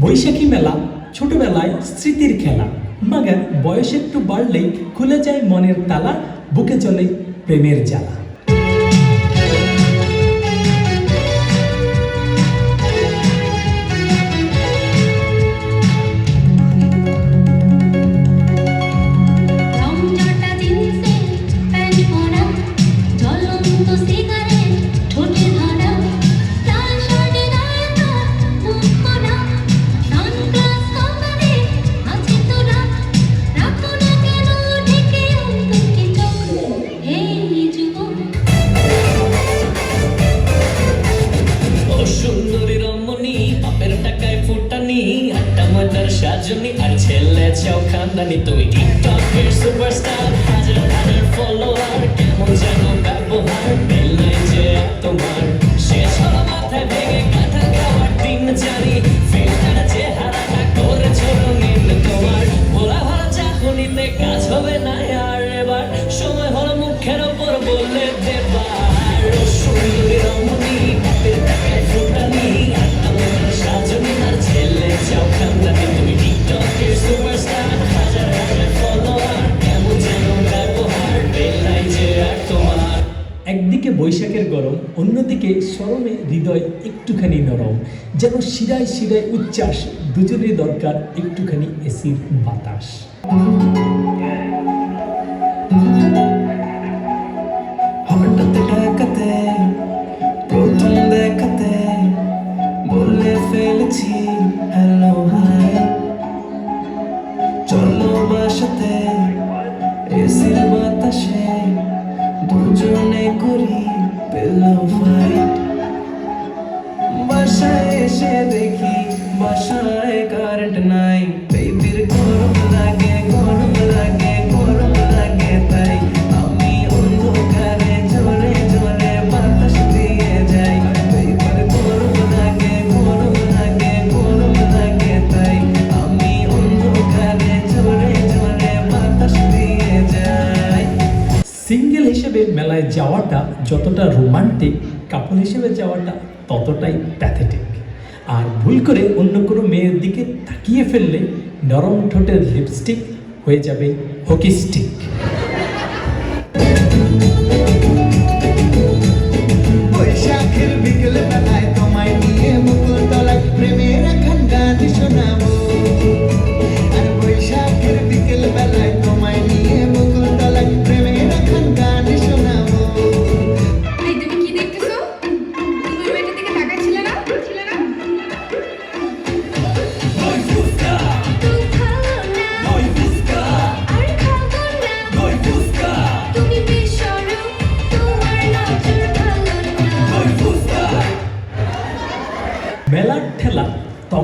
বৈশাখী মেলা, ছোটবেলায় স্মৃতির খেলা। মাগার বয়স একটু বাড়লেই খুলে যায় মনের তালা, বুকে চলে প্রেমের জ্বালা। খানদানি তুমি টিকটকের সুপারস্টার হাজার হাজার ফলোয়ার কেমন যেন ব্যবহার পেলে যে তোমার। শেষ হলো মাথায় ভেঙে কাঁথা খাওয়ার দিন জানি ফিল্টার চেহারাটা করেছ রঙিন তোমার। ভোলা ভালা চাকুনিতে কাজ হবে না আর বৈশাখের গরম, অন্যদিকে শরমে হৃদয় একটুখানি নরম। যেন শিরায় শিরায় উচ্ছ্বাস, দুজনের দরকার একটুখানি এসির বাতাস। প্রথম দেখাতে ফেলেছি হ্যালো চলো বাসাতে, এসির এসে দেখি বাসায় কারেন্ট নাই। বেবির গরম লাগে গরম লাগে গরম লাগে তাই আমি অন্ধকারে জোরে জোরে বাতাস দিয়ে যাই। বেবির গরম লাগে গরম লাগে গরম লাগে তাই আমি অন্ধকারে জোরে জোরে বাতাস দিয়ে যাই। সিঙ্গেল হিসেবে মেলায় যাওয়াটা যতটা রোমান্টিক কাপল হিসেবে যাওয়াটা ততটাই প্যাথেটিক আর ভুল করে অন্য কোনো মেয়ের দিকে তাকিয়ে ফেললে নরম ঠোঁটের লিপস্টিক হয়ে যাবে হকি স্টিক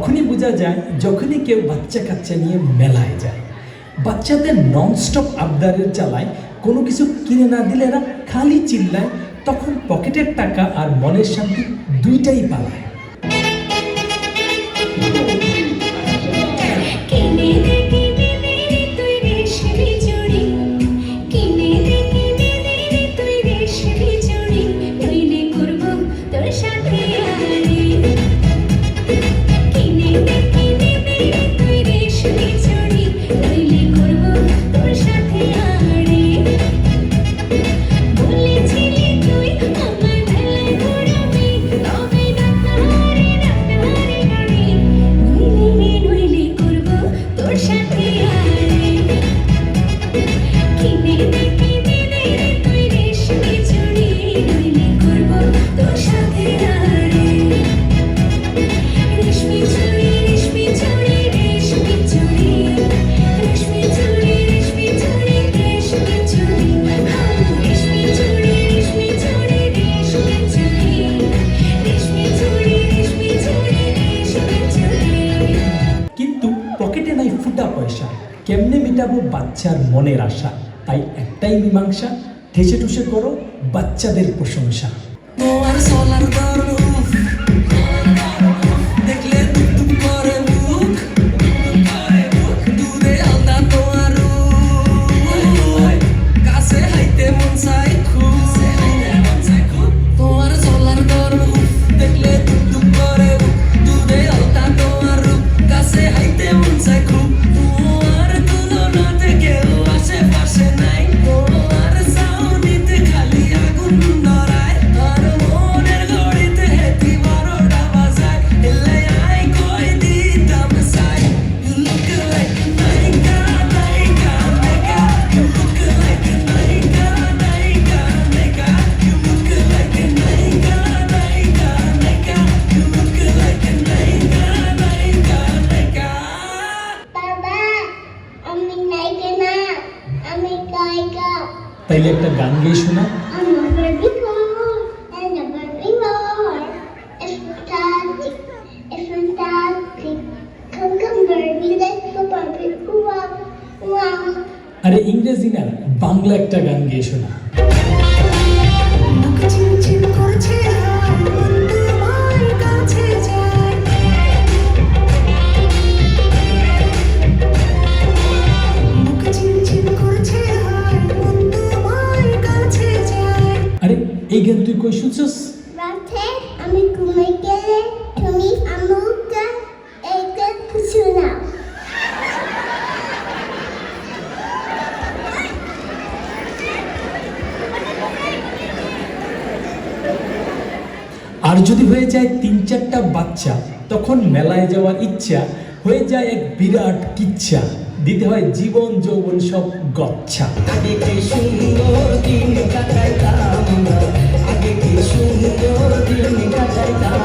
তখনই বোঝা যায়, যখনই কেউ বাচ্চা কাচ্চা নিয়ে মেলায় যায়, বাচ্চাদের ননস্টপ আবদারের চালায়, কোনো কিছু কিনে না দিলে এরা খালি চিল্লায়, তখন পকেটের টাকা আর মনের শান্তি দুইটাই পালায়। মেটাবো বাচ্চার মনের আশা। তাই একটাই মীমাংসা ঠেসে ঠুসে করো বাচ্চাদের প্রশংসা। তাইলে একটা গান গিয়ে শোনা। আরে ইংরেজি না বাংলা একটা গান গিয়ে শোনা। আর যদি হয়ে যায় তিন চারটা বাচ্চা, তখন মেলায় যাওয়ার ইচ্ছা, হয়ে যায় এক বিরাট কিচ্ছা, দিতে হয় জীবন যৌবন সব গচ্ছা। সুন্দর দিন কাটাইতাম আগে কি সুন্দর দিন কাটাইতাম